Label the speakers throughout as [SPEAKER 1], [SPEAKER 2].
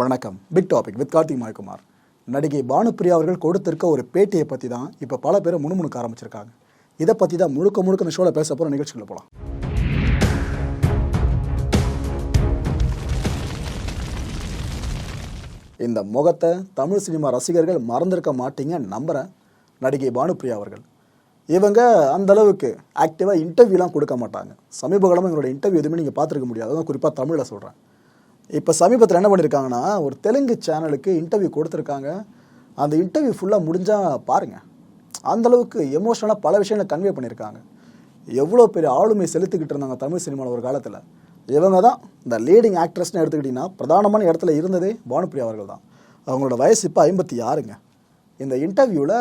[SPEAKER 1] வணக்கம். Big topic with Karthik மாய்குமார். நடிகை பானுப்பிரியா அவர்கள் கொடுத்திருக்க ஒரு பேட்டியை பற்றி தான் இப்போ பல பேர் முணுமுணுக்க ஆரம்பிச்சிருக்காங்க. இதை பற்றி தான் முழுக்க முழுக்க இந்த ஷோவில் பேச போகிற நிகழ்ச்சிகளை போகலாம் இந்த முகத்தை தமிழ் சினிமா ரசிகர்கள் மறந்திருக்க மாட்டீங்க நம்புகிறேன் நடிகை பானுப்பிரியா அவர்கள். இவங்க அந்த அளவுக்கு ஆக்டிவாக இன்டர்வியூலாம் கொடுக்க மாட்டாங்க. சமீப காலமாக இவங்களோட இன்டர்வியூ எதுவுமே நீங்கள் பார்த்துருக்க முடியாது. அதுவும் குறிப்பாக தமிழில் சொல்கிறேன் இப்போ சமீபத்தில் என்ன பண்ணியிருக்காங்கன்னா ஒரு தெலுங்கு சேனலுக்கு இன்டர்வியூ கொடுத்துருக்காங்க. அந்த இன்டர்வியூ ஃபுல்லாக முடிஞ்சால் பாருங்கள் அந்தளவுக்கு எமோஷனலாக பல விஷயங்களை கன்வே பண்ணியிருக்காங்க எவ்வளோ பெரிய ஆளுமை செலுத்திக்கிட்டு இருந்தாங்க தமிழ் சினிமாவில் ஒரு காலத்தில். இவங்க தான் இந்த லீடிங் ஆக்ட்ரஸ்னு எடுத்துக்கிட்டிங்கன்னா பிரதானமான இடத்துல இருந்ததே பானுப்பிரியா அவர்கள் தான். அவங்களோட வயசு இப்போ ஐம்பத்தி ஆறுங்க. இந்த இன்டர்வியூவில்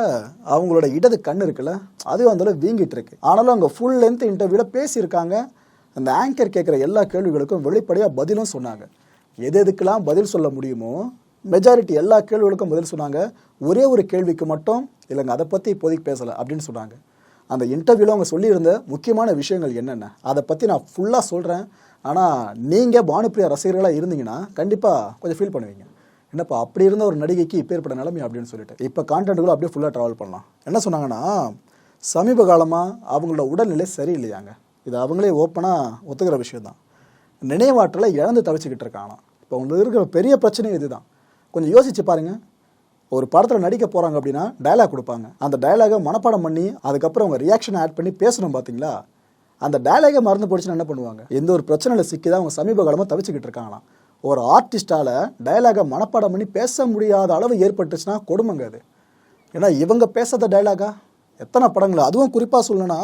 [SPEAKER 1] அவங்களோட இடது கண் இருக்குல்ல அதுவும் அந்த அளவு வீங்கிட்டு இருக்கு. ஆனாலும் அவங்க ஃபுல் லென்த் இன்டர்வியூவில் பேசியிருக்காங்க. அந்த ஆங்கர் கேட்குற எல்லா கேள்விகளுக்கும் வெளிப்படையாக பதிலும் சொன்னாங்க. எது எதுக்கெல்லாம் பதில் சொல்ல முடியுமோ மெஜாரிட்டி எல்லா கேள்விகளுக்கும் பதில் சொன்னாங்க. ஒரே ஒரு கேள்விக்கு மட்டும் இல்லைங்க அதை பற்றி இப்போதைக்கு பேசலை அப்படின்னு சொன்னாங்க. அந்த இன்டர்வியூவில் அவங்க சொல்லியிருந்த முக்கியமான விஷயங்கள் என்னென்ன அதை பற்றி நான் ஃபுல்லாக சொல்கிறேன் ஆனால் நீங்கள் பானுப்பிரியா ரசிகர்களாக இருந்தீங்கன்னா கண்டிப்பாக கொஞ்சம் ஃபீல் பண்ணுவீங்க. என்னப்பா அப்படி இருந்த ஒரு நடிகைக்கு இப்போ ஏற்பட்ட நிலைமை அப்படின்னு சொல்லிட்டு. இப்போ கான்டென்ட்டுக்குள்ள அப்படியே ஃபுல்லாக ட்ராவல் பண்ணலாம். என்ன சொன்னாங்கன்னா சமீப காலமாக அவங்களோட உடல்நிலை சரியில்லையாங்க. இது அவங்களே ஓப்பனாக ஒத்துக்கிற விஷயம் தான் நினைவாற்றலை இழந்து தவிச்சுக்கிட்டு இருக்காங்களாம் இப்போ உங்களுக்கு இருக்கிற பெரிய பிரச்சனையும் இதுதான். கொஞ்சம் யோசிச்சு பாருங்க. ஒரு படத்தில் நடிக்க போகிறாங்க அப்படின்னா டயலாக் கொடுப்பாங்க. அந்த டயலாகை மனப்பாடம் பண்ணி அதுக்கப்புறம் அவங்க ரியாக்ஷன் ஆட் பண்ணி பேசணும் பார்த்தீங்களா அந்த டயலாகை மறந்து போச்சுன்னா என்ன பண்ணுவாங்க? எந்த ஒரு பிரச்சனையில் சிக்கி தான் அவங்க சமீப காலமாக தவிச்சுக்கிட்டு இருக்காங்களாம். ஒரு ஆர்டிஸ்டால டயலாகை மனப்பாடம் பண்ணி பேச முடியாத அளவு ஏற்பட்டுச்சுன்னா கொடுமைங்க அது. ஏன்னா இவங்க பேசாத டைலாகா எத்தனை படங்கள்? அதுவும் குறிப்பாக சொல்லணும்னா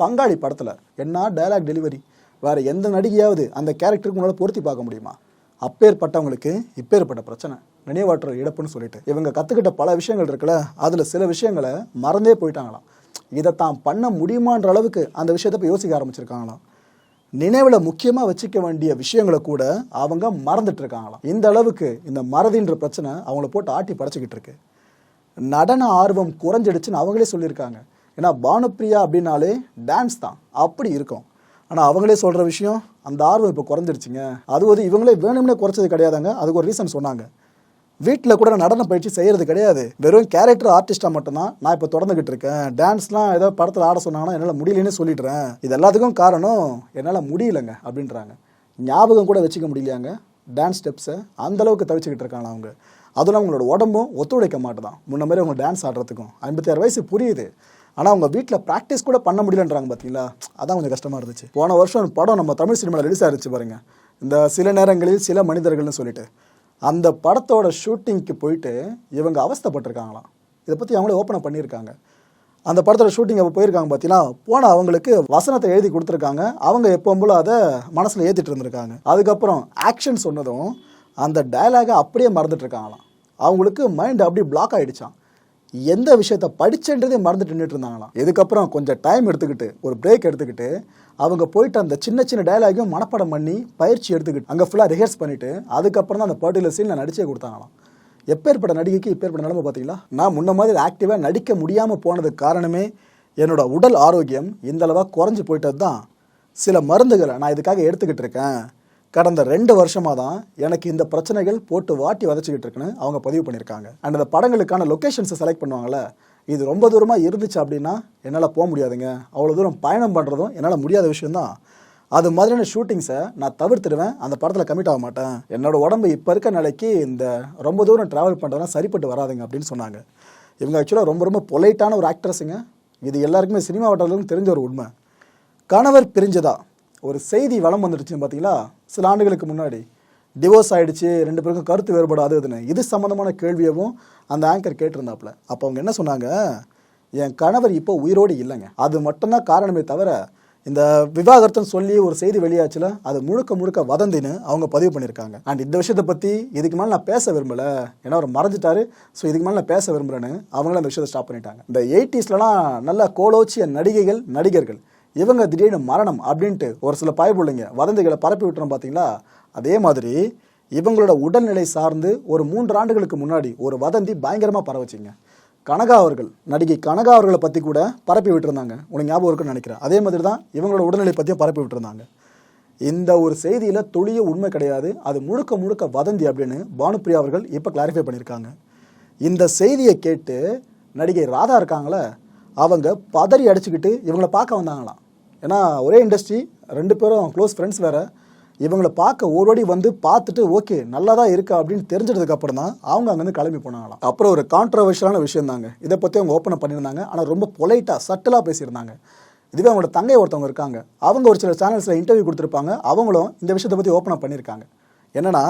[SPEAKER 1] பங்காளி படத்தில். என்ன டயலாக் டெலிவரி வேறு எந்த நடிகையாவது அந்த கேரக்டருக்கு உங்களால் பொருத்தி பார்க்க முடியுமா? அப்பேற்பட்டவங்களுக்கு இப்பேற்பட்ட பிரச்சனை. நினைவாற்றல் இழப்புன்னு சொல்லிட்டு. இவங்க கற்றுக்கிட்ட பல விஷயங்கள் இருக்குல்ல அதில் சில விஷயங்களை மறந்தே போயிட்டாங்களாம். இதை தான் பண்ண முடியுமான்ற அளவுக்கு அந்த விஷயத்தை போய் யோசிக்க ஆரம்பிச்சிருக்காங்களாம். நினைவில் முக்கியமாக வச்சுக்க வேண்டிய விஷயங்களை கூட அவங்க மறந்துட்டு இருக்காங்களாம். இந்த அளவுக்கு இந்த மறதின்ற பிரச்சனை அவங்கள போட்டு ஆட்டி படைச்சிக்கிட்டு இருக்கு. நடன ஆர்வம் குறைஞ்சிடுச்சுன்னு அவங்களே சொல்லியிருக்காங்க. ஏன்னா பானுப்பிரியா அப்படின்னாலே டான்ஸ் தான். அப்படி இருக்கும். ஆனால் அவங்களே சொல்கிற விஷயம் அந்த ஆர்வம் இப்போ குறைஞ்சிருச்சுங்க. அது வந்து இவங்களே வேணும்னே குறைச்சது கிடையாதுங்க. அதுக்கு ஒரு ரீசன் சொன்னாங்க. வீட்டில் கூட நான் நடன பயிற்சி செய்கிறது கிடையாது. வெறும் கேரக்டர் ஆர்டிஸ்டாக மட்டும்தான் நான் இப்போ தொடர்ந்துகிட்டு இருக்கேன். டான்ஸ்லாம் ஏதோ படத்தில் ஆட சொன்னாங்கன்னா என்னால் முடியலன்னு சொல்லிடுறேன். இது எல்லாத்துக்கும் காரணம் என்னால் முடியலங்க அப்படின்றாங்க. ஞாபகம் கூட வச்சுக்க முடியலையாங்க? டான்ஸ் ஸ்டெப்ஸை அந்த அளவுக்கு தவிச்சுக்கிட்டு இருக்காங்க அவங்க? அதில் அவங்களோட உடம்பும் ஒத்துழைக்க மாட்டேதான். முன்ன மாதிரி அவங்க டான்ஸ் ஆடுறதுக்கும் ஐம்பத்தாறு வயசு புரியுது. ஆனால் அவங்க வீட்டில் ப்ராக்டிஸ் கூட பண்ண முடியலன்றாங்க பார்த்தீங்களா அதான் கொஞ்சம் கஷ்டமாக இருந்துச்சு. போன வருஷம் ஒரு படம் நம்ம தமிழ் சினிமாவில் ரிலீஸ் ஆயிருச்சு பாருங்கள் இந்த சில நேரங்களில் சில மனிதர்கள்னு சொல்லிட்டு. அந்த படத்தோட ஷூட்டிங்க்கு போயிட்டு இவங்க அவஸ்தைப்பட்டிருக்காங்களாம். இதை பற்றி அவங்களே ஓப்பனாக பண்ணியிருக்காங்க. அந்த படத்தோட ஷூட்டிங் அப்போ போயிருக்காங்க பார்த்தீங்கன்னா போன அவங்களுக்கு வசனத்தை எழுதி கொடுத்துருக்காங்க. அவங்க எப்பவும் போல அதை மனசில் ஏற்றிட்டு இருந்திருக்காங்க. அதுக்கப்புறம் ஆக்ஷன் சொன்னதும் அந்த டயலாகை அப்படியே மறந்துட்டு இருக்காங்களாம். அவங்களுக்கு மைண்ட் அப்படியே பிளாக் ஆகிடுச்சான் எந்த விஷயத்தை படிச்சேன்றதே மறந்துட்டு நின்றுட்டு இருந்தாங்களாம் இதுக்கப்புறம் கொஞ்சம் டைம் எடுத்துக்கிட்டு ஒரு பிரேக் எடுத்துக்கிட்டு அவங்க போயிட்டு அந்த சின்ன சின்ன டயலாகையும் மனப்படம் பண்ணி பயிற்சி எடுத்துக்கிட்டு அங்கே ஃபுல்லாக ரிஹர்ஸ் பண்ணிட்டு அதுக்கப்புறம் தான் அந்த பர்டிகுலர் நான் நடிச்சே கொடுத்தாங்களாம். எப்பேற்பட்ட நடிகைக்கு இப்பேற்பட்ட நிலைமை பார்த்தீங்களா? நான் முன்ன மாதிரி ஆக்டிவாக நடிக்க முடியாமல் போனதுக்கு காரணமே என்னோட உடல் ஆரோக்கியம் இந்த அளவாக குறைஞ்சி போயிட்டது தான் சில மருந்துகளை நான் இதுக்காக எடுத்துக்கிட்டு இருக்கேன். கடந்த ரெண்டு வருஷமாக தான் எனக்கு இந்த பிரச்சனைகள் போட்டு வாட்டி வதச்சிக்கிட்டு இருக்குன்னு அவங்க பதிவு பண்ணியிருக்காங்க. அண்ட் அந்த படங்களுக்கான லொக்கேஷன்ஸை செலக்ட் பண்ணுவாங்கள்ல இது ரொம்ப தூரமாக இருந்துச்சு அப்படின்னா என்னால் போக முடியாதுங்க. அவ்வளோ தூரம் பயணம் பண்ணுறதும் என்னால் முடியாத விஷயந்தான் அது மாதிரியான ஷூட்டிங்ஸை நான் தவிர்த்துடுவேன். அந்த படத்தில் கமிட் ஆக மாட்டேன். என்னோட உடம்பு இப்போ இருக்க நிலைக்கு இந்த ரொம்ப தூரம் ட்ராவல் பண்ணுறதுலாம் சரிப்பட்டு வராதுங்க அப்படின்னு சொன்னாங்க. இவங்க ஆக்சுவலாக ரொம்ப ரொம்ப பொலைட்டான ஒரு ஆக்ட்ரஸுங்க இது எல்லாருக்குமே சினிமா வட்டாரத்துக்கும் தெரிஞ்ச ஒரு உண்மை. கணவர் பிரிஞ்சதா? ஒரு செய்தி வளம் வந்துடுச்சு பார்த்தீங்களா? சில ஆண்டுகளுக்கு முன்னாடி. டிவோர்ஸ் ஆகிடுச்சு ரெண்டு பேருக்கும் கருத்து வேறுபாடு அது இதுன்னு. இது சம்மந்தமான கேள்வியவும் அந்த ஆங்கர் கேட்டிருந்தாப்புல. அப்போ அவங்க என்ன சொன்னாங்க? என் கணவர் இப்போ உயிரோடு இல்லைங்க. அது மட்டும்தான் காரணமே தவிர இந்த விவாகரத்துன்னு சொல்லி ஒரு செய்தி வெளியாச்சுல அது முழுக்க முழுக்க வதந்தின்னு அவங்க பதிவு பண்ணியிருக்காங்க. அண்ட் இந்த விஷயத்தை பற்றி இதுக்கு மேலே நான் பேச விரும்பலை. ஏன்னா அவர் மறைஞ்சிட்டாரு. ஸோ இதுக்கு மேலே நான் பேச விரும்புகிறேன்னு அவங்களும் அந்த விஷயத்தை ஸ்டாப் பண்ணிட்டாங்க. இந்த எயிட்டிஸ்லலாம் நல்ல கோலோச்சிய நடிகைகள் நடிகர்கள். இவங்க திடீர்னு மரணம் அப்படின்ட்டு ஒரு சில பாய்புள்ளைங்க வதந்திகளை பரப்பி விட்டுறோம் பார்த்தீங்களா அதே மாதிரி இவங்களோட உடல்நிலை சார்ந்து ஒரு மூன்று ஆண்டுகளுக்கு முன்னாடி ஒரு வதந்தி பயங்கரமாக பரவச்சிங்க. கனகா அவர்கள் நடிகை கனகா அவர்களை பற்றி கூட பரப்பி விட்டுருந்தாங்க. உனக்கு ஞாபகம் இருக்குன்னு நினைக்கிறேன். அதே மாதிரி தான் இவங்களோட உடல்நிலை பற்றியும் பரப்பி விட்டுருந்தாங்க. இந்த ஒரு செய்தியில் துளிய உண்மை கிடையாது. அது முழுக்க முழுக்க வதந்தி அப்படின்னு பானுப்பிரியா அவர்கள் இப்போ கிளாரிஃபை பண்ணியிருக்காங்க. இந்த செய்தியை கேட்டு நடிகை ராதா இருக்காங்களே அவங்க பதறி அடிச்சுக்கிட்டு இவங்களை பார்க்க வந்தாங்களாம். ஏன்னா ஒரே இண்டஸ்ட்ரி ரெண்டு பேரும் க்ளோஸ் ஃப்ரெண்ட்ஸ் வேற. இவங்களை பார்க்க ஓடோடி வந்து பார்த்துட்டு ஓகே நல்லா தான் இருக்கா? அப்படின்னு தெரிஞ்சதுக்கு அப்புறம் தான் அவங்க அங்கேருந்து கிளம்பி போனாங்களாம். அப்புறம் ஒரு கான்ட்ரவர்ஷியலான விஷயம் தாங்க இதை பற்றி அவங்க ஓப்பன் பண்ணியிருந்தாங்க. ஆனால் ரொம்ப பொலைட்டாக சட்டலாக பேசியிருந்தாங்க. இதுவே அவங்களோட தங்கை ஒருத்தவங்க இருக்காங்க. அவங்க ஒரு சில சேனல்ஸில் இன்டர்வியூ கொடுத்துருப்பாங்க. அவங்களும் இந்த விஷயத்தை பற்றி ஓப்பனாக பண்ணியிருக்காங்க. என்னென்னா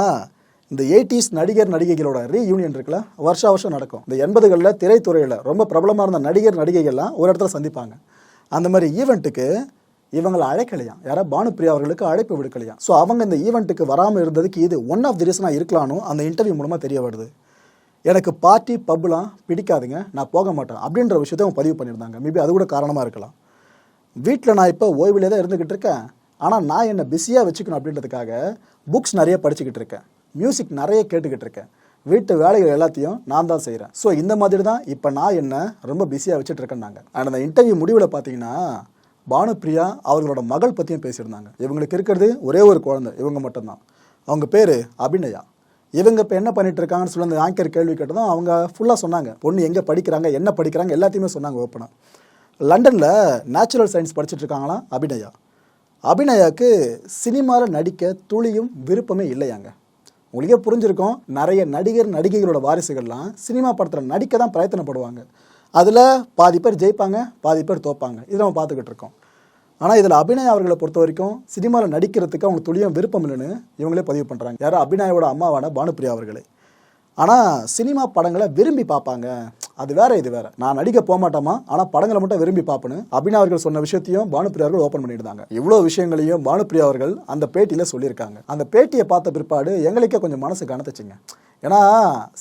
[SPEAKER 1] இந்த எயிட்டிஸ் நடிகர் நடிகைகளோட ரீயூனியன் இருக்குல்ல வருஷா வருஷம் நடக்கும். இந்த எண்பதுகளில் திரைத்துறையில் ரொம்ப பிரபலமாக இருந்த நடிகர் நடிகைகள்லாம் ஒரு இடத்துல சந்திப்பாங்க. அந்த மாதிரி ஈவெண்ட்டுக்கு இவங்களை அழைக்கலையாம். யாரா? பானுப்பிரியா அவர்களுக்கு அழைப்பு விடுக்கலையாம். ஸோ அவங்க இந்த ஈவெண்ட்டுக்கு வராமல் இருந்ததுக்கு இது ஒன் ஆஃப் தி ரீசனாக இருக்கலாம்னு அந்த இன்டர்வியூ மூலமாக தெரிய வருது. எனக்கு பார்ட்டி பப்லாம் பிடிக்காதுங்க. நான் போக மாட்டேன். அப்படின்ற விஷயத்தை அவங்க பதிவு பண்ணியிருந்தாங்க. மேபி அது கூட காரணமாக இருக்கலாம். வீட்டில் நான் இப்போ ஓய்விலே தான் இருந்துக்கிட்டு இருக்கேன். ஆனால் நான் என்னை பிஸியாக வச்சுக்கணும் அப்படின்றதுக்காக புக்ஸ் நிறைய படிச்சுக்கிட்டு இருக்கேன். மியூசிக் நிறைய கேட்டுக்கிட்டு இருக்கேன். வீட்டு வேலைகள் எல்லாத்தையும் நான் தான் செய்கிறேன் ஸோ இந்த மாதிரி தான் இப்போ நான் என்ன ரொம்ப பிஸியாக வச்சுட்டு இருக்கேன்னாங்க அண்ட் அந்த இன்டர்வியூ முடிவில் பார்த்தீங்கன்னா பானுப்பிரியா அவர்களோட மகள் பற்றியும் பேசியிருந்தாங்க. இவங்களுக்கு இருக்கிறது ஒரே ஒரு குழந்தை இவங்க மட்டும்தான். அவங்க பேர் அபிநயா. இவங்க இப்போ என்ன பண்ணிட்டு இருக்காங்கன்னு சொல்லி அந்த ஆங்கர் கேள்வி கேட்டதும் அவங்க ஃபுல்லாக சொன்னாங்க. பொண்ணு எங்கே படிக்கிறாங்க என்ன படிக்கிறாங்க? எல்லாத்தையுமே சொன்னாங்க ஓப்பனாக லண்டனில் நேச்சுரல் சயின்ஸ் படிச்சுட்டு இருக்காங்களாம் அபிநயா. அபிநயாக்கு சினிமாவில் நடிக்க துளியும் விருப்பமே இல்லையாங்க. உங்களுக்கே புரிஞ்சிருக்கும் நிறைய நடிகர் நடிகைகளோட வாரிசுகள்லாம் சினிமா படத்தில் நடிக்க தான் பிரயத்தனப்படுவாங்க. அதில் பாதி பேர் ஜெயிப்பாங்க பாதி பேர் தோப்பாங்க. இதை நம்ம பார்த்துக்கிட்டு இருக்கோம். ஆனால் இதில் அபிநயா அவர்களை பொறுத்த வரைக்கும் சினிமாவில் நடிக்கிறதுக்கு அவங்க துளியும் விருப்பம் இல்லைன்னு இவங்களே பதிவு பண்ணுறாங்க யாரும் அபிநாயோட அம்மாவான பானுப்பிரியா அவர்களே. ஆனால் சினிமா படங்களை விரும்பி பார்ப்பாங்க. அது வேற இது வேற. நான் நடிக்க போக மாட்டோமா ஆனால் படங்களை மட்டும் விரும்பி பார்ப்பேன்னு அபினா அவர்கள் சொன்ன விஷயத்தையும் பானுப்பிரியா அவர்கள் ஓப்பன் பண்ணியிருந்தாங்க இவ்வளோ விஷயங்களையும் பானுப்பிரியா அவர்கள் அந்த பேட்டியில் சொல்லியிருக்காங்க. அந்த பேட்டியை பார்த்த பிற்பாடு எங்களுக்கே கொஞ்சம் மனசு கனத்துச்சுங்க. ஏன்னா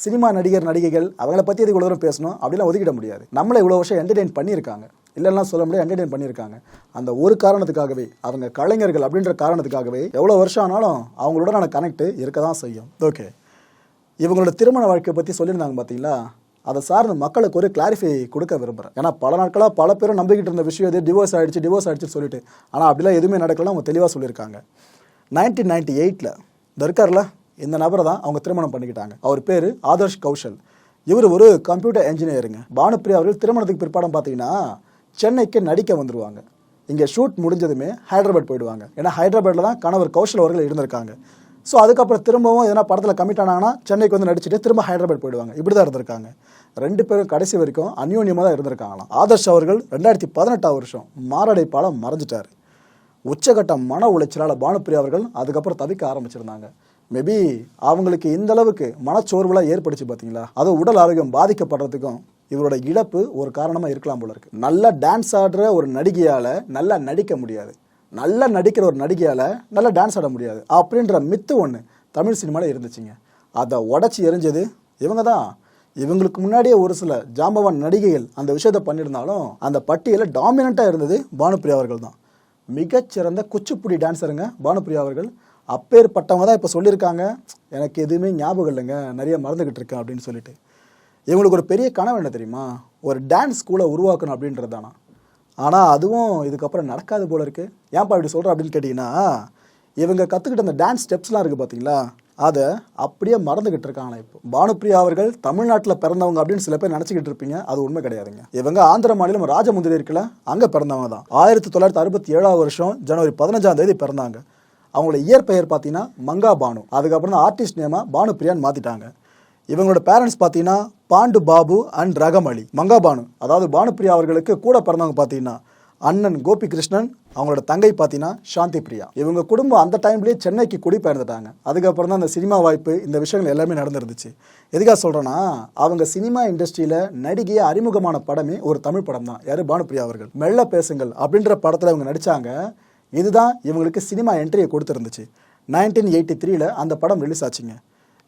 [SPEAKER 1] சினிமா நடிகர் நடிகைகள் அவங்கள பற்றி எதுக்கு இவ்வளோ தூரம் பேசணும்? அப்படிலாம் ஒதுக்கிட முடியாது. நம்மளை இவ்வளோ வருஷம் என்டர்டெயின் பண்ணியிருக்காங்க. இல்லைன்னா சொல்ல முடியாது என்டர்டெயின் பண்ணியிருக்காங்க. அந்த ஒரு காரணத்துக்காகவே அவங்க கலைஞர்கள் அப்படின்ற காரணத்துக்காகவே எவ்வளோ வருஷம் ஆனாலும் அவங்களோட கனெக்ட் இருக்க தான் செய்யும். ஓகே இவங்களோட திருமண வாழ்க்கையை பற்றி சொல்லியிருந்தாங்க பார்த்தீங்களா அதை சார்ந்த மக்களுக்கு ஒரு கிளாரிஃபை கொடுக்க விரும்புகிறேன் ஏன்னா பல நாட்களாக பல பேரும் நம்பிக்கிட்டு இருந்த விஷயம் இது டிவோர்ஸ் ஆகிடுச்சு டிவோர்ஸ் ஆயிடுச்சுன்னு சொல்லிட்டு. ஆனால் அப்படிலாம் எதுவுமே நடக்கலாம் அவங்க தெளிவாக சொல்லியிருக்காங்க. நைன்டீன் நைன்டி எயிட்டில் தர்காரில் இந்த நபரை தான் அவங்க திருமணம் பண்ணிக்கிட்டாங்க. அவர் பேர் ஆதர்ஷ் கௌஷல். இவர் ஒரு கம்ப்யூட்டர் என்ஜினியருங்க பானுப்பிரியா அவர்கள் திருமணத்துக்கு பிற்பாடம் பார்த்தீங்கன்னா சென்னைக்கு நடிக்க வந்துருவாங்க. இங்கே ஷூட் முடிஞ்சதுமே ஹைதராபாத் போயிடுவாங்க. ஏன்னா ஹைதராபாத்தில் தான் கணவர் கௌஷல் அவர்கள் இருந்திருக்காங்க. ஸோ அதுக்கப்புறம் திரும்பவும் எதனா படத்தில் கமிட் ஆனாங்கன்னா சென்னைக்கு வந்து நடிச்சுட்டு திரும்ப ஹைதராபாத் போயிடுவாங்க. இப்படி தான் இருந்திருக்காங்க. ரெண்டு பேரும் கடைசி வரைக்கும் அந்யோன்யமாக தான் இருந்திருக்காங்களாம். ஆதர்ஷ் அவர்கள் ரெண்டாயிரத்தி பதினெட்டாம் வருஷம் மாரடைப்பால் மறைஞ்சிட்டார். உச்சகட்ட மன உளைச்சலால் பானுப்பிரியா அவர்கள் அதுக்கப்புறம் தவிக்க ஆரம்பிச்சிருந்தாங்க. மேபி அவங்களுக்கு இந்த அளவுக்கு மனச்சோர்வுலாம் ஏற்படுச்சு பார்த்தீங்களா அதுவும் உடல் ஆரோக்கியம் பாதிக்கப்படுறதுக்கும் இவரோட இழப்பு ஒரு காரணமாக இருக்கலாம் போல இருக்கு. நல்லா டான்ஸ் ஆடுற ஒரு நடிகையால் நல்லா நடிக்க முடியாது. நல்லா நடிக்கிற ஒரு நடிகையால் நல்லா டான்ஸ் ஆட முடியாது. அப்படின்ற மித்து ஒன்று தமிழ் சினிமாவில் இருந்துச்சுங்க. அதை உடச்சி எரிஞ்சது இவங்க தான் இவங்களுக்கு முன்னாடியே ஒரு சில ஜாம்பவான் நடிகைகள் அந்த விஷயத்தை பண்ணியிருந்தாலும் அந்த பட்டியலில் டாமினண்ட்டாக இருந்தது பானுப்ரியா அவர்கள் தான் மிகச்சிறந்த குச்சிப்புடி டான்ஸருங்க பானுப்ரியா அவர்கள். அப்பேற்பட்டவங்க தான் இப்போ சொல்லியிருக்காங்க. எனக்கு எதுவுமே ஞாபகம் இல்லைங்க. நிறைய மறந்துக்கிட்டு இருக்கேன் அப்படின்னு சொல்லிட்டு. இவங்களுக்கு ஒரு பெரிய கனவு என்ன தெரியுமா? ஒரு டான்ஸ் ஸ்கூலை உருவாக்கணும் அப்படின்றது தானா ஆனால் அதுவும் இதுக்கப்புறம் நடக்காது போல இருக்கு. ஏன்ப்பா இப்படி சொல்கிறேன் அப்படின்னு கேட்டிங்கன்னா இவங்க கற்றுக்கிட்ட அந்த டான்ஸ் ஸ்டெப்ஸ்லாம் இருக்குது பார்த்தீங்களா அதை அப்படியே மறந்துக்கிட்டு இருக்காங்களா இப்போ. பானுப்பிரியா அவர்கள் தமிழ்நாட்டில் பிறந்தவங்க அப்படின்னு சில பேர் நினச்சிக்கிட்டு இருப்பீங்க. அது உண்மை கிடையாதுங்க. இவங்க ஆந்திர மாநிலம் ராஜமுந்திரி இருக்குல்ல அங்கே பிறந்தவங்க தான். ஆயிரத்தி தொள்ளாயிரத்தி அறுபத்தி ஏழாவது வருஷம் ஜனவரி பதினஞ்சாம் தேதி பிறந்தாங்க. அவங்களோட இயற்பெயர் பார்த்தீங்கன்னா மங்கா பானு. அதுக்கப்புறம் தான் ஆர்டிஸ்ட் நேமாக பானுப்பிரியான்னு மாற்றிட்டாங்க இவங்களோட பேரண்ட்ஸ் பார்த்தீங்கன்னா பாண்டு பாபு அண்ட் ரகமளி மங்காபானு. அதாவது பானுப்பிரியா அவர்களுக்கு கூட பிறந்தவங்க பார்த்தீங்கன்னா அண்ணன் கோபி கிருஷ்ணன் அவங்களோட தங்கை பார்த்தீங்கன்னா சாந்தி பிரியா இவங்க குடும்பம் அந்த டைம்லேயே சென்னைக்கு குடிபெயர்ந்துட்டாங்க. அதுக்கப்புறம் தான் அந்த சினிமா வாய்ப்பு இந்த விஷயங்கள் எல்லாமே நடந்துருந்துச்சு. எதுக்காக சொல்கிறேன்னா அவங்க சினிமா இண்டஸ்ட்ரியில் நடிகையை அறிமுகமான படமே ஒரு தமிழ் படம் தான். யார்? பானுப்பிரியா அவர்கள். மெல்ல பேசுங்கள் அப்படின்ற படத்தில் இவங்க நடித்தாங்க இதுதான் இவங்களுக்கு சினிமா என்ட்ரியை கொடுத்துருந்துச்சு. நைன்டீன் எயிட்டி த்ரீல அந்த படம் ரிலீஸ் ஆச்சுங்க.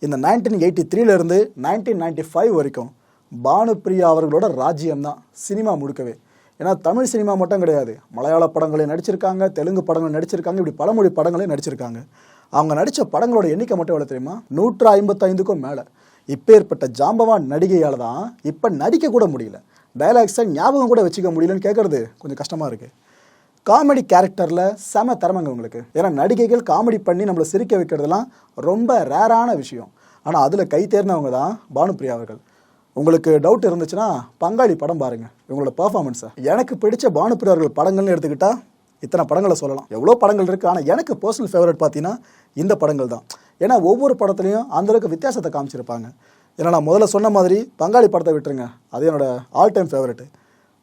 [SPEAKER 1] இந்த நைன்டீன் எயிட்டி த்ரீலேருந்து நைன்டீன் நைன்டி ஃபைவ் வரைக்கும் பானுப்பிரியா அவர்களோட ராஜ்யம் தான் சினிமா முழுக்கவே. ஏன்னா தமிழ் சினிமா மட்டும் கிடையாது. மலையாள படங்களையும் நடிச்சிருக்காங்க தெலுங்கு படங்களும் நடிச்சிருக்காங்க இப்படி பலமொழி படங்களையும் நடிச்சிருக்காங்க. அவங்க நடித்த படங்களோட எண்ணிக்கை மட்டும் எவ்வளோ தெரியுமா? நூற்று ஐம்பத்தைந்துக்கும் மேலே. இப்போ ஏற்பட்ட ஜாம்பவான் நடிகையால் தான் இப்போ நடிக்க கூட முடியல டயலாக்ஸை ஞாபகம் கூட வச்சுக்க முடியலன்னு கேட்குறது கொஞ்சம் கஷ்டமாக இருக்குது காமெடி கேரக்டரில் செம திறமைங்க உங்களுக்கு. ஏன்னா நடிகைகள் காமெடி பண்ணி நம்மளை சிரிக்க வைக்கிறதுலாம் ரொம்ப ரேரான விஷயம். ஆனால் அதில் கை தேர்ந்தவங்க தான் பானுப்பிரியா அவர்கள். உங்களுக்கு டவுட் இருந்துச்சுன்னா பங்காளி படம் பாருங்கள் இவங்களோட பெர்ஃபார்மன்ஸை எனக்கு பிடிச்ச பானுப்ரியா அவர்கள் படங்கள்னு எடுத்துக்கிட்டால் இத்தனை படங்களை சொல்லலாம். எவ்வளோ படங்கள் இருக்குது ஆனால் எனக்கு பர்சனல் ஃபேவரட் பார்த்தீங்கன்னா இந்த படங்கள் தான். ஏன்னா ஒவ்வொரு படத்துலையும் அந்தளவுக்கு வித்தியாசத்தை காமிச்சிருப்பாங்க. ஏன்னா நான் முதல்ல சொன்ன மாதிரி பங்காளி படத்தை விட்டுருங்க. அது என்னோடய ஆல் டைம் ஃபேவரெட்டு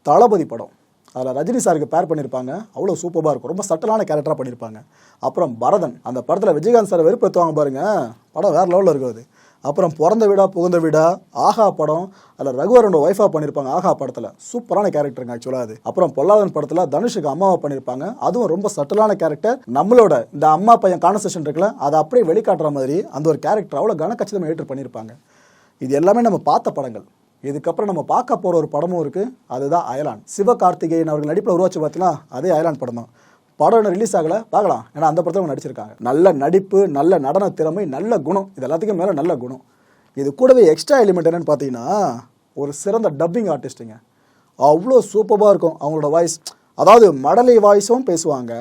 [SPEAKER 1] தளபதி படம். அதில் ரஜினி சாருக்கு பேர் பண்ணியிருப்பாங்க அவ்வளோ சூப்பராக இருக்கும். ரொம்ப சட்டலான கேரக்டராக பண்ணியிருப்பாங்க அப்புறம் பரதன் அந்த படத்தில் விஜயகாந்த் சார் வெறுப்பேற்றுவாங்க பாருங்க. படம் வேறு லெவலில் இருக்குது அப்புறம் பிறந்த வீடா புகுந்த வீடா ஆஹா படம் அதில் ரகுவரனோட ஒய்ஃபாக பண்ணியிருப்பாங்க ஆஹா படத்தில். சூப்பரான கேரக்டருங்க ஆக்சுவலாக அது. அப்புறம் பொல்லாதன் படத்தில் தனுஷுக்கு அம்மாவை பண்ணியிருப்பாங்க அதுவும் ரொம்ப சட்டலான கேரக்டர் நம்மளோட இந்த அம்மா பையன் கான்வர்சேஷன் இருக்குல்ல அதை அப்படியே வெளிக்காட்டுற மாதிரி அந்த ஒரு கேரக்டர் அவ்வளோ கனக்கச்சிதமாக ஏற்று பண்ணியிருப்பாங்க இது எல்லாமே நம்ம பார்த்த படங்கள். இதுக்கப்புறம் நம்ம பார்க்க போகிற ஒரு படமும் இருக்குது அதுதான் அயலான் சிவகார்த்திகேயன் அவர்கள் நடிப்பில் உருவாச்சு பார்த்தீங்கன்னா அதே அயலான் படம் தான். படம் இன்னும் ரிலீஸ் ஆகலை. பார்க்கலாம். ஏன்னா அந்த படத்தில் அவங்க நடிச்சிருக்காங்க. நல்ல நடிப்பு நல்ல நடன திறமை நல்ல குணம். இது எல்லாத்துக்கும் மேலே நல்ல குணம். இது கூடவே எக்ஸ்ட்ரா எலிமெண்ட் என்னென்னு பார்த்தீங்கன்னா ஒரு சிறந்த டப்பிங் ஆர்டிஸ்ட்டுங்க அவ்வளோ சூப்பராக இருக்கும் அவங்களோட வாய்ஸ் அதாவது மடலை வாய்ஸும் பேசுவாங்க.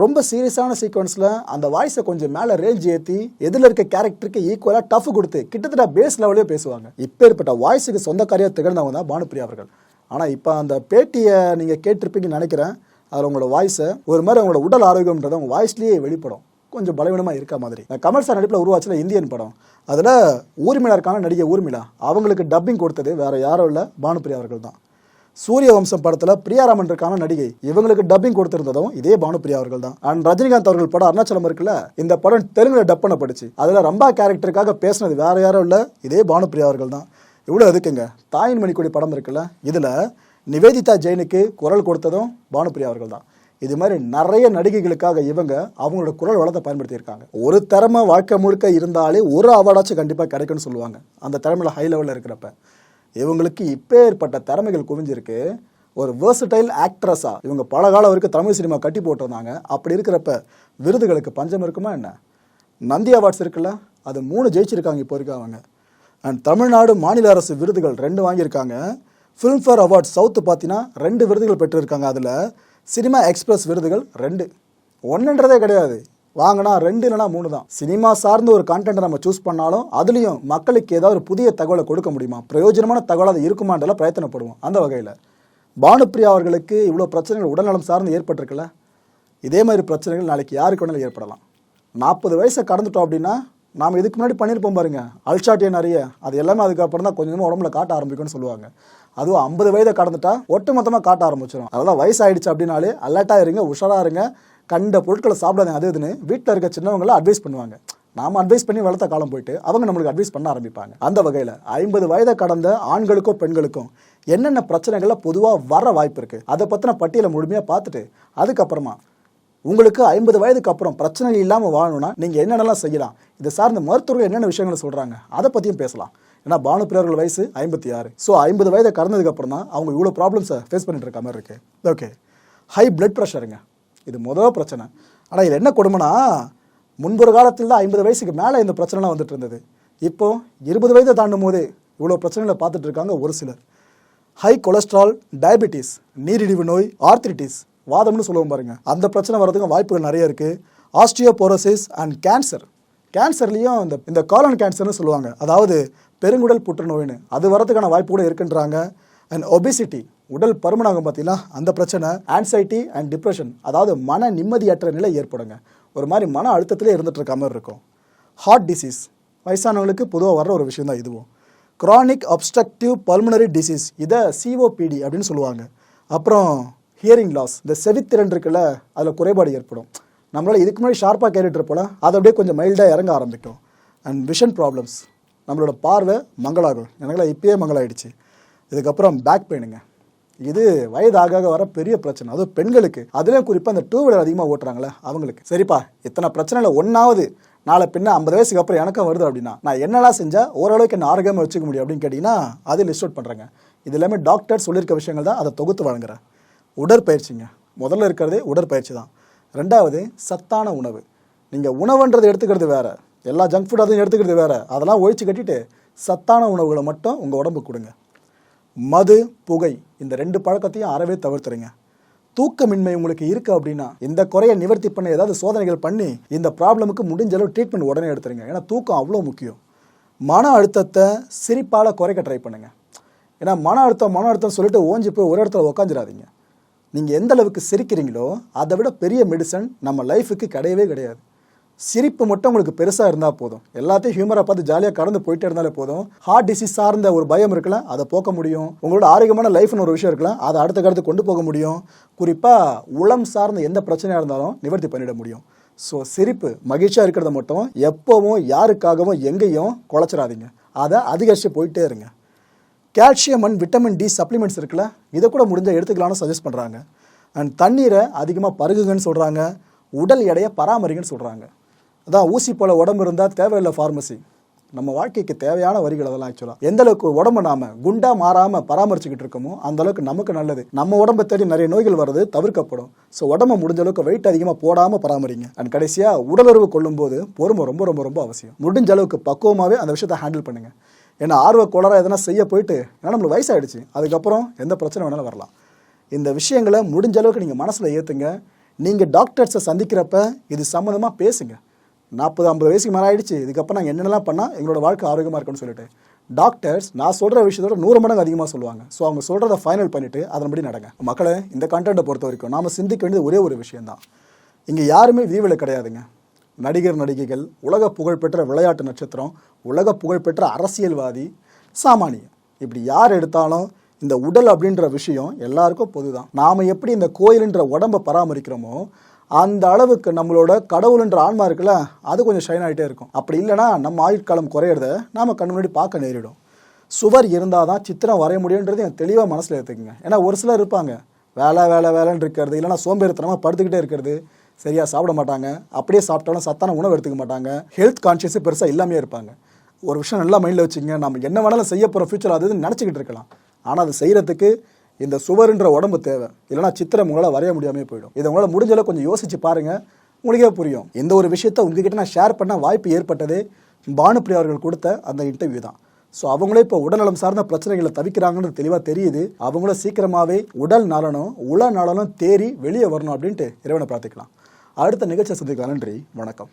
[SPEAKER 1] ரொம்ப சீரியஸான சீக்வன்ஸில் அந்த வாய்ஸை கொஞ்சம் மேலே ரேஞ்ச் ஏற்றி எதில் இருக்க கேரக்டருக்கு ஈக்குவலாக டஃப் கொடுத்து கிட்டத்தட்ட பேஸ் லெவலே பேசுவாங்க. இப்பேற்பட்ட வாய்ஸுக்கு சொந்தக்காரியாக திகழ்ந்தவங்க தான் பானுப்பிரியா அவர்கள். ஆனால் இப்போ அந்த பேட்டியை நீங்கள் கேட்டிருப்பீங்கன்னு நினைக்கிறேன். அதில் உங்களோட வாய்ஸை ஒரு மாதிரி உங்களோட உடல் ஆரோக்கியம்ன்றது உங்கள் வாய்ஸ்லேயே வெளிப்படும். கொஞ்சம் பலவீனமாக இருக்க மாதிரி. கமல் சார் நடிப்பில் உருவாச்சில் இந்தியன் படம். அதில் ஊர்மிளா இருக்கான நடிகை ஊர்மிளா. அவங்களுக்கு டப்பிங் கொடுத்தது வேறு யாரும் இல்லை பானுப்பிரியா அவர்கள் தான். சூரிய வம்சம் படத்தில் பிரியாராமன் இருக்கான நடிகை. இவங்களுக்கு டப்பிங் கொடுத்திருந்ததும் இதே பானுப்பிரியா அவர்கள் தான் அண்ட் ரஜினிகாந்த் அவர்கள் படம் அருணாச்சலம் இருக்குல்ல இந்த படம் தெலுங்குல டப் படிச்சு அதில் ரம்பா கேரக்டருக்காக பேசினது வேற யாரும் இல்லை இதே பானுப்பிரியா அவர்கள் தான் இவ்வளோ எதுக்குங்க? தாயின் மணிக்கொடி படம் இருக்குல்ல இதில் நிவேதிதா ஜெயினுக்கு குரல் கொடுத்ததும் பானுப்பிரியா அவர்கள் தான் இது மாதிரி நிறைய நடிகைகளுக்காக இவங்க அவங்களோட குரல் வளத்தை பயன்படுத்தியிருக்காங்க. ஒரு திறமை வாழ்க்கை முழுக்க இருந்தாலே ஒரு அவார்டாச்சும் கண்டிப்பாக கிடைக்கும்னு சொல்லுவாங்க. அந்த திறமையில ஹை லெவலில் இருக்கிறப்ப. இவங்களுக்கு இப்பேற்பட்ட திறமைகள் குவிஞ்சிருக்கு. ஒரு வேர்சடைல் ஆக்ட்ரஸாக இவங்க பல காலம் வரைக்கும் தமிழ் சினிமா கட்டி போட்டிருந்தாங்க. அப்படி இருக்கிறப்ப விருதுகளுக்கு பஞ்சம் இருக்குமா என்ன? நந்தி அவார்ட்ஸ் இருக்குல்ல? அது மூணு ஜெயிச்சிருக்காங்க இப்போ வரைக்கும் அவங்க. அண்ட் தமிழ்நாடு மாநில அரசு விருதுகள் ரெண்டு வாங்கியிருக்காங்க. ஃபிலிம்ஃபேர் அவார்ட்ஸ் சவுத்து பார்த்தீங்கன்னா ரெண்டு விருதுகள் பெற்றிருக்காங்க அதில். சினிமா எக்ஸ்பிரஸ் விருதுகள் ரெண்டு. ஒன்றுன்றதே கிடையாது. வாங்கினா ரெண்டு இல்லைனா மூணு தான். சினிமா சார்ந்த ஒரு கான்டென்ட்டை நம்ம சூஸ் பண்ணாலும் அதுலேயும் மக்களுக்கு ஏதாவது ஒரு புதிய தகவலை கொடுக்க முடியுமா? பிரயோஜனமான தகவல் அது இருக்குமான்றலாம் பிரயத்தனப்படுவோம். அந்த வகையில். பானுப்பிரியா அவர்களுக்கு இவ்வளோ பிரச்சனைகள் உடல்நலம் சார்ந்து ஏற்பட்டிருக்குல்ல? இதே மாதிரி பிரச்சனைகள் நாளைக்கு யாருக்கு வேணாலும் ஏற்படலாம். நாற்பது வயசை கடந்துட்டோம் அப்படின்னா நாம் இதுக்கு முன்னாடி பண்ணியிருப்போம் பாருங்க. அல்சாட்டிய நிறைய. அது எல்லாமே அதுக்கப்புறம் தான் கொஞ்சமாக உடம்புல காட்ட ஆரம்பிக்கும்னு சொல்லுவாங்க. அதுவும் ஐம்பது வயதை கடந்துட்டா ஒட்டு மொத்தமாக காட்ட ஆரம்பிச்சிடும் அதெல்லாம் வயசாயிடுச்சு அப்படின்னாலே அலர்ட்டாக இருங்க உஷாராக இருங்க. கண்ட பொருட்களை சாப்பிடாதீங்க அது இதுன்னு வீட்டில் இருக்க சின்னவங்களாம் அட்வைஸ் பண்ணுவாங்க. நாம அட்வைஸ் பண்ணி வளர்த்த காலம் போயிட்டு அவங்க நம்மளுக்கு அட்வைஸ் பண்ண ஆரம்பிப்பாங்க. அந்த வகையில் ஐம்பது வயதை கடந்த ஆண்களுக்கும் பெண்களுக்கும் என்னென்ன பிரச்சனைகள்லாம் பொதுவாக வர வாய்ப்பு இருக்குது அதை பற்றின பட்டியலை முழுமையாக பார்த்துட்டு அதுக்கப்புறமா உங்களுக்கு ஐம்பது வயதுக்கு அப்புறம் பிரச்சனை இல்லாமல் வாழணும்னா நீங்கள் என்னென்னலாம் செய்யலாம் இதை சார்ந்த மருத்துவர்கள் என்னென்ன விஷயங்களை சொல்கிறாங்க அதை பற்றியும் பேசலாம். ஏன்னா பானுப்பிரியர்கள் வயசு ஐம்பத்தி ஆறு. ஸோ ஐம்பது வயதை கடந்ததுக்கப்புறம் தான் அவங்க இவ்வளோ ப்ராப்ளம்ஸை ஃபேஸ் பண்ணிட்டு இருக்க மாதிரி இருக்குது ஓகே ஹை பிளட் ப்ரெஷருங்க இது மொதல் பிரச்சனை. ஆனால் இதில் என்ன கொடுமைனா முன்பொரு காலத்தில் தான் ஐம்பது வயசுக்கு மேலே இந்த பிரச்சனைலாம் வந்துட்டு இருந்தது. இப்போ இருபது வயதை தாண்டும் போது இவ்வளோ பிரச்சனைகளை பார்த்துட்டு இருக்காங்க ஒரு சிலர். ஹை கொலஸ்ட்ரால் டயபெட்டிஸ் நீரிழிவு நோய் ஆர்த்திரிட்டிஸ் வாதம்னு சொல்லுவோம் பாருங்கள் அந்த பிரச்சனை வர்றதுக்கு வாய்ப்புகள் நிறைய இருக்குது ஆஸ்டியோபோரோசிஸ் அண்ட் கேன்சர் கேன்சர்லேயும் இந்த இந்த காலன் கேன்சர்னு சொல்லுவாங்க. அதாவது பெருங்குடல் புற்றுநோய்னு அது வரதுக்கான வாய்ப்பு கூட இருக்குன்றாங்க. அண்ட் ஒபிசிட்டி உடல் பருமனாகும் பார்த்தீங்கன்னா அந்த பிரச்சனை ஆன்சைட்டி அண்ட் டிப்ரெஷன் அதாவது மன நிம்மதியற்ற நிலை ஏற்படுங்க. ஒரு மாதிரி மன அழுத்தத்திலே இருந்துட்டு இருக்க மாதிரி இருக்கும். ஹார்ட் டிசீஸ் வயசானவங்களுக்கு பொதுவாக வர்ற ஒரு விஷயம் தான் இதுவும். க்ரானிக் அப்ஸ்டக்டிவ் பல்முனரி டிசீஸ் இதை சிஓபிடி அப்படின்னு சொல்லுவாங்க. அப்புறம் ஹியரிங் லாஸ் இந்த செவித்திறன் இருக்குல்ல அதில் குறைபாடு ஏற்படும். நம்மளால் இதுக்கு முன்னாடி ஷார்ப்பாக கேட்டுட்டு இருப்போல அதை அப்படியே கொஞ்சம் மைல்டாக இறங்க ஆரம்பிக்கும். அண்ட் விஷன் ப்ராப்ளம்ஸ் நம்மளோட பார்வை மங்களாகும். எனக்குலாம் இப்பயே மங்களாயிடுச்சு. இதுக்கப்புறம் பேக் பெயினுங்க இது வயதாக ஆக வர பெரிய பிரச்சனை. அதுவும் பெண்களுக்கு. அதுலேயும் குறிப்பாக அந்த டூ வீலர் அதிகமாக ஓட்டுறாங்களே அவங்களுக்கு. சரிப்பா இத்தனை பிரச்சனையில் ஒன்றாவது நாளை பின்ன ஐம்பது வயசுக்கு அப்புறம் எனக்கும் வருது அப்படின்னா நான் என்னெல்லாம் செஞ்சால் ஓரளவுக்கு என்ன ஆரோக்கியமாக வச்சுக்க முடியும் அப்படின்னு கேட்டிங்கன்னா அது லிஸ்ட் அவுட் பண்ணுறாங்க இது எல்லாமே டாக்டர் சொல்லியிருக்க விஷயங்கள் தான் அதை தொகுத்து வழங்குறேன் உடற்பயிற்சிங்க. முதல்ல இருக்கிறதே உடற்பயிற்சி தான். ரெண்டாவது சத்தான உணவு. நீங்கள் உணவுன்றது எடுத்துக்கிறது வேற. எல்லா ஜங்க் ஃபுட் அதையும் எடுத்துக்கிறது வேற. அதெல்லாம் ஒழிச்சு கட்டிட்டு சத்தான உணவுகளை மட்டும் உங்கள் உடம்புக்கு கொடுங்க. மது புகை இந்த ரெண்டு பழக்கத்தையும் அறவே தவிர்த்துருங்க. தூக்கமின்மை உங்களுக்கு இருக்கு அப்படின்னா இந்த குறையை நிவர்த்தி பண்ண ஏதாவது சோதனைகள் பண்ணி இந்த ப்ராப்ளமுக்கு முடிஞ்ச அளவு ட்ரீட்மெண்ட் உடனே எடுத்துருங்க. ஏன்னா தூக்கம் அவ்வளோ முக்கியம். மன அழுத்தத்தை சிரிப்பால் குறைக்க ட்ரை பண்ணுங்க. ஏன்னா மன அழுத்தம் மன அழுத்தம் சொல்லிட்டு ஓஞ்சி போய் ஒரு இடத்துல உக்காந்துடாதீங்க நீங்கள் எந்த அளவுக்கு சிரிக்கிறீங்களோ அதை விட பெரிய மெடிசன் நம்ம லைஃபுக்கு கிடையவே கிடையாது. சிரிப்பு மட்டும் உங்களுக்கு பெருசாக இருந்தால் போதும். எல்லாத்தையும் ஹியூமராக பார்த்து ஜாலியாக கடந்து போயிட்டே இருந்தாலே போதும். ஹார்ட் டிசீஸ் சார்ந்த ஒரு பயம் இருக்கலாம் அதை போக்க முடியும். உங்களோட ஆரோக்கியமான லைஃப்னு ஒரு விஷயம் இருக்கலாம் அதை அடுத்த கடத்து கொண்டு போக முடியும். குறிப்பாக உளம் சார்ந்த எந்த பிரச்சனையாக இருந்தாலும் நிவர்த்தி பண்ணிட முடியும். ஸோ சிரிப்பு மகிழ்ச்சியாக இருக்கிறத மட்டும் எப்போவும் யாருக்காகவும் எங்கேயும் குலைச்சிடாதீங்க அதை அதிகரித்து போயிட்டே இருங்க. Calcium and vitamin D supplements இருக்குல்ல இதை கூட முடிஞ்சால் எடுத்துக்கலாம்னு சஜஸ்ட் பண்ணுறாங்க அண்ட் தண்ணீரை அதிகமாக பருகுங்கன்னு சொல்கிறாங்க உடல் எடையை பராமரிங்கன்னு சொல்கிறாங்க அதான் ஊசி போல உடம்பு இருந்தால் தேவையில்லை ஃபார்மசி நம்ம வாழ்க்கைக்கு தேவையான வரிகள் அதெல்லாம் ஆக்சுவலாக எந்த அளவுக்கு உடம்பு நாம குண்டா மாறாம பராமரிச்சுக்கிட்டு இருக்கோமோ அந்த அளவுக்கு நமக்கு நல்லது. நம்ம உடம்பை தேடி நிறைய நோய்கள் வர்றது தவிர்க்கப்படும். ஸோ உடம்பை முடிஞ்ச அளவுக்கு வெயிட் அதிகமாக போடாமல் பராமரிங்க. அண்ட் கடைசியாக உடலுறவு கொள்ளும்போது பொறுமை ரொம்ப ரொம்ப ரொம்ப அவசியம். முடிஞ்ச அளவுக்கு பக்குவமாகவே அந்த விஷயத்தை ஹேண்டில் பண்ணுங்க. ஏன்னா ஆர்வ கோளராக எதனா செய்ய போயிட்டு ஏன்னா நம்மளுக்கு வயசாயிடுச்சு. அதுக்கப்புறம் எந்த பிரச்சனை வேணாலும் வரலாம். இந்த விஷயங்களை முடிஞ்ச அளவுக்கு நீங்கள் மனசில் ஏற்றுங்க நீங்கள் டாக்டர்ஸை சந்திக்கிறப்ப இது சம்மந்தமாக பேசுங்க. நாற்பது ஐம்பது வயசுக்கு மேலே ஆயிடுச்சு. இதுக்கப்புறம் நாங்கள் என்னென்னலாம் பண்ணால் எங்களோட வாழ்க்கை ஆரோக்கியமாக இருக்கும்னு சொல்லிட்டு. டாக்டர்ஸ் நான் சொல்கிற விஷயத்தோட நூறு மடங்கு அதிகமாக சொல்லுவாங்க. ஸோ அவங்க சொல்கிறத ஃபைனல் பண்ணிவிட்டு அதன்படி நடங்க. மக்களை இந்த கண்டென்ட்டை பொறுத்த வரைக்கும் நாம் சிந்திக்க வேண்டியது ஒரே ஒரு விஷயந்தான் இங்கே யாருமே வீவில் கிடையாதுங்க. நடிகர் நடிகைகள் உலக புகழ்பெற்ற விளையாட்டு நட்சத்திரம் உலக புகழ்பெற்ற அரசியல்வாதி சாமானியம். இப்படி யார் எடுத்தாலும் இந்த உடல் அப்படின்ற விஷயம் எல்லாருக்கும் பொதுதான். நாம் எப்படி இந்த கோயிலுன்ற உடம்பை பராமரிக்கிறோமோ அந்த அளவுக்கு நம்மளோட கடவுள்ன்ற ஆன்மா இருக்குல்ல அது கொஞ்சம் ஷைன் ஆகிட்டே இருக்கும். அப்படி இல்லைன்னா நம்ம ஆயுட்காலம் குறையிறத நாம் கண் முன்னாடி பார்க்க நேரிடும். சுவர் இருந்தால் தான் சித்திரம் வரைய முடியுன்றது எனக்கு தெளிவாக மனசில் எடுத்துக்கங்க ஏன்னா ஒரு சிலர் இருப்பாங்க. வேலை வேலை வேலைன்னு இருக்கிறது இல்லைன்னா சோம்பேறித்தனமாக படுத்துக்கிட்டே இருக்கிறது. சரியாக சாப்பிட மாட்டாங்க. அப்படியே சாப்பிட்டாலும் சத்தான உணவு எடுத்துக்க மாட்டாங்க. ஹெல்த் கான்ஷியஸே பெருசாக இல்லாமே இருப்பாங்க. ஒரு விஷயம் நல்லா மைண்டில் வச்சுங்க நம்ம என்ன வேணாலும் செய்ய போகிற ஃபியூச்சர் அது நினச்சிக்கிட்டு இருக்கலாம். ஆனால் அதை செய்கிறதுக்கு இந்த சுவருன்ற உடம்பு தேவை. இல்லைனா சித்திரம் உங்களால் வரைய முடியாமே போயிடும். இதை உங்களால் முடிஞ்ச அளவுக்கு கொஞ்சம் யோசிச்சு பாருங்கள் உங்களுக்கே புரியும். இந்த ஒரு விஷயத்த உங்ககிட்ட நான் ஷேர் பண்ண வாய்ப்பு ஏற்பட்டதே பானுப்பிரியா அவர்கள் கொடுத்த அந்த இன்டர்வியூ தான். ஸோ அவங்களே இப்போ உடல்நலம் சார்ந்த பிரச்சனைகளை தவிக்கிறாங்கன்னு தெளிவாக தெரியுது. அவங்களும் சீக்கிரமாகவே உடல் நலனும் உள நலனும் தேறி வெளியே வரணும் அப்படின்ட்டு இறைவனை பிரார்த்திக்கலாம். அடுத்த நிகழ்ச்சியை சந்திக்கலாம். நன்றி. வணக்கம்.